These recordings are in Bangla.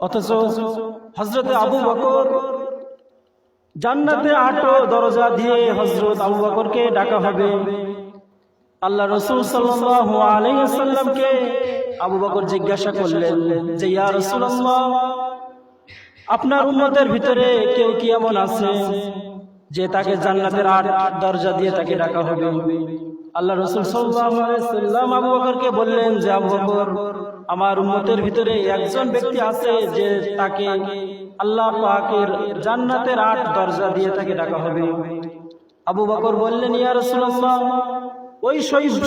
অথচ হজরত আবু বকর জান্নাতে আটো দরজা দিয়ে হজরত আবু বকরকে ডাকা হবে। আল্লাহ রসুল সাল্লাহ আলাইহি সাল্লামকে আবু বকর জিজ্ঞাসা করলেন যে, ইয়া রসুল আপনার উন্নতের ভিতরে কেউ কি এমন আছে? যে তাকে জান্নাতের আট দরজা দিয়ে তাকে ডাকা হবে। আল্লাহ রসুল সাল্লাম আবু বকরকে বললেন যে, আবু বকর, আমার উম্মতের ভিতরে একজন ব্যক্তি আছে যে তাকে আল্লাহ পাকের জান্নাতের আট দরজা দিয়ে তাকে ডাকা হবে। আবু বকর বললেন, ইয়া রাসূলুল্লাহ, ওই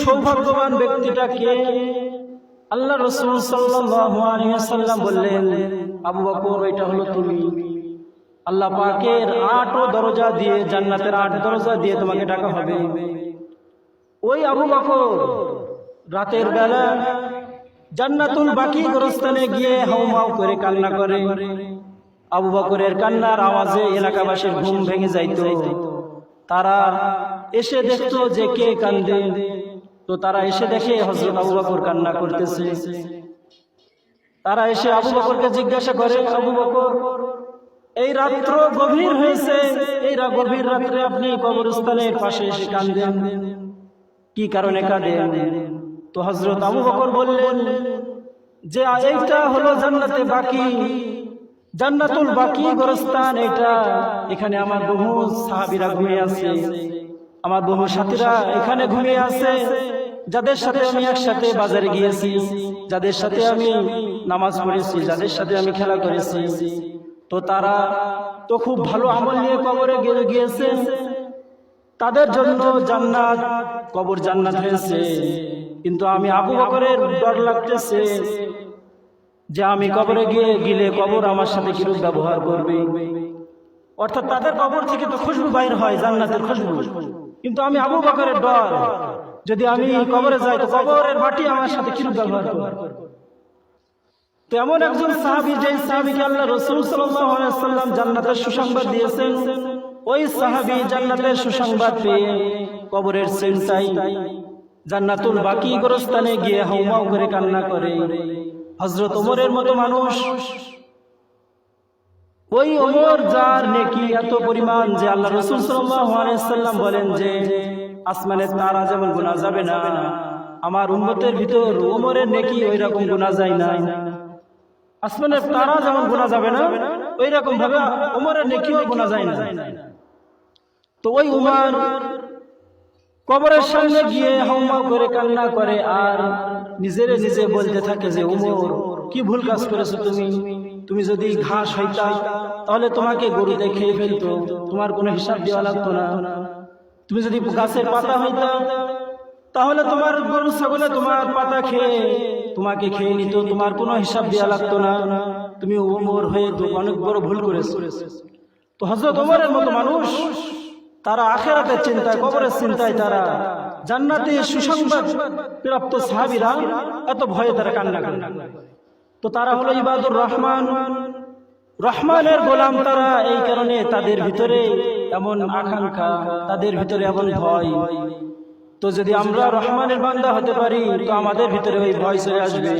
সৌভাগ্যবান ব্যক্তিটা কে? আল্লাহ রসুল ওয়াসাল্লাম বললেন, আবু বকর এটা হলো তুমি। আল্লাহ পাকের আট দরজা দিয়ে জান্নাতের আট দরজা দিয়ে তোমাকে ডাকা হবে। ওই আবু বকর রাতের বেলা জান্নাতুল বাকি গোরস্থানে গিয়ে হাউমাউ করে কান্না করে। আবু বকরের কান্নার আওয়াজে এলাকাবাসীর ঘুম ভেঙে যাইত। তারা এসে দেখতো যে কে কান্দে। তো তারা এসে দেখে হজরত আবু বকর কান্না করতেছে। তারা এসে আবু বকরকে জিজ্ঞাসা করে আবু বকর এই রাত্র গভীর হয়েছে। এই গভীর রাত্রে আপনি কবরস্থানের পাশে এসে কান্দেন কি কারণে কাঁদেন? তো হজরত আবু বকর বললেন, যে এইটা হলো জান্নাতে বাকি। জান্নাতুল বাকি গোরস্থান এটা এখানে আমার বহু সাহাবিরা ঘুমিয়ে আছে। আমার বহু সাথীরা এখানে ঘুমিয়ে আছে। যাদের সাথে আমি একসাথে বাজারে গিয়েছি, যাদের সাথে আমি নামাজ পড়েছি, যাদের সাথে আমি খেলা করেছি তো তারা তো খুব ভালো আমল নিয়ে কবরে গিয়ে গিয়েছে। তাদের জন্য জান্নাত, কবর জান্নাত হয়েছে। কিন্তু আমি আবু বকরের ডর লাগতেছে যে আমি কবরে গিয়ে গিলে কবর আমার সাথে কিরূপ ব্যবহার করবে। অর্থাৎ তাদের কবর থেকে তো খুশবু বাইর হয়, জান্নাতের খুশবু। কিন্তু আমি আবু বকরের ডর, যদি আমি কবরে যাই তো কবরের মাটি আমার সাথে কিরূপ ব্যবহার করবে? তো এমন একজন সাহাবী যে সাহাবীকে আল্লাহ রসুল সাল্লাম জান্নাতের সুসংবাদ দিয়েছেন, ওই সাহাবী জান্নাতের সুসংবাদ পেয়ে কবরের চিন্তাই জান্নাতুল বাকি গোরস্থানে গিয়ে হাউমাউ করে কান্না করে। হজরত ওমরের মতো মানুষ। ওই ওমর যার নেকি এত পরিমাণ যে আল্লাহ রসুল সাল্লাম বলেন যে আসমানের তারা যেমন গুণা যাবে না। আমার উন্মতের ভিতর ওমরের নেকি ওই রকম গুণা যায় না। আসমানের তারা যেমন গোনা যাবে না ওই রকম ভাবে উমরের নেকিও গোনা যায় না। তো ওই উমার কবরের সামনে গিয়ে হাউমা করে কান্না করে আর নিজের নিজে বলতে থাকে যে উমর কি ভুল কাজ করেছ তুমি? তুমি যদি ঘাস হইতা তাহলে তোমাকে গরুতে খেয়ে ফেলতো। তোমার কোনো হিসাব দেওয়া লাগতো না। তুমি যদি গাছের পাতা হইতা তাহলে তোমার গরু, ছাগলে তোমার পাতা খেয়ে তোমাকে খেয়ে নিত, তোমার কোনো হিসাব দেওয়া লাগতো না। তুমি ওমর হয়ে অনেক বড় ভুল করেছ। তো হজরত ওমরের মতো মানুষ, তারা আখেরাতের চিন্তায়, কবরের চিন্তায় তারা জান্নাতে সুসংবাদ প্রাপ্ত সাহাবিরা এত ভয়ে তারা কান্না করে। তো তারা হলো ইবাদুর রহমান। রহমানের গোলাম তারা এই কারণে তাদের ভিতরে এমন আকাঙ্ক্ষা, তাদের ভিতরে এমন ভয়। তো যদি আমরা রহমানের বান্দা হতে পারি তো আমাদের ভিতরে ওই ভয় চলে আসবে।